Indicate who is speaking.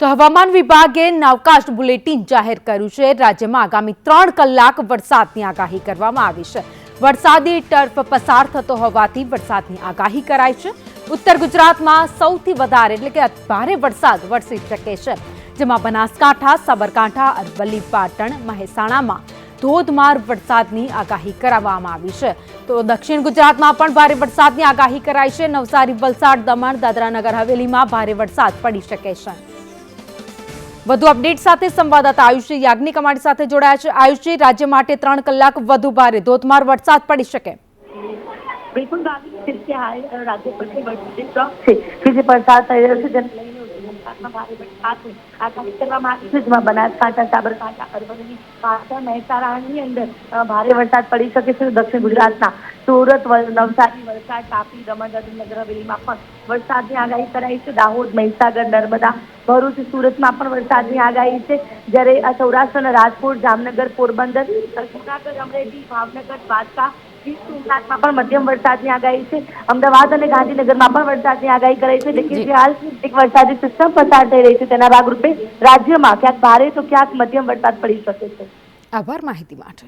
Speaker 1: તો હવામાન વિભાગે નવકાસ્ટ બુલેટિન જાહેર કર્યું છે. રાજ્યમાં આગામી ત્રણ કલાક વરસાદની આગાહી કરવામાં આવી છે. વરસાદી ટર્ફ પસાર થતો હોવાથી વરસાદની આગાહી કરાઈ છે. ઉત્તર ગુજરાતમાં સૌથી વધારે, એટલે કે ભારે વરસાદ વરસી શકે છે. જેમાં બનાસકાંઠા, સાબરકાંઠા, અરવલ્લી, પાટણ, મહેસાણામાં ધોધમાર વરસાદની આગાહી કરાવવામાં આવી છે. તો દક્ષિણ ગુજરાતમાં પણ ભારે વરસાદની આગાહી કરાઈ છે. નવસારી, વલસાડ, દમણ દાદરાનગર હવેલીમાં ભારે વરસાદ પડી શકે છે. વધુ અપડેટ સાથે સંવાદદાતા આયુષી યાજ્ઞિક અમારી સાથે જોડાયા છે. આયુષી, રાજ્ય માટે ત્રણ કલાક વધુ ભારે ધોધમાર વરસાદ પડી શકે.
Speaker 2: બિલકુલ રાજ્ય પરથી વરસાદી થઈ રહ્યો છે. ભારે વરસાદ પડી શકે છે દક્ષિણ ગુજરાતના. સુરત નવસારી, વલસાડ, તાપી, દમણ નગર હવેલીમાં પણ વરસાદની આગાહી કરાઈ છે. દાહોદ, મહીસાગર, નર્મદા, ભરૂચ, સુરતમાં પણ વરસાદની આગાહી છે. જ્યારે સૌરાષ્ટ્રના સૌરાષ્ટ્ર રાજકોટ, જામનગર, પોરબંદર જુનાગઢ અમરેલી, ભાવનગર, દ્વારકા ગીર સોમનાથમાં પણ મધ્યમ વરસાદની આગાહી છે. અમદાવાદ અને ગાંધીનગરમાં પણ વરસાદની આગાહી કરાઈ છે. એટલે કે જે હાલ એક વરસાદી સિસ્ટમ પસાર થઈ રહી છે. તેના ભાગરૂપે રાજ્યમાં ક્યાંક ભારે તો ક્યાંક મધ્યમ વરસાદ પડી શકે છે.
Speaker 1: આભાર માહિતી માટે.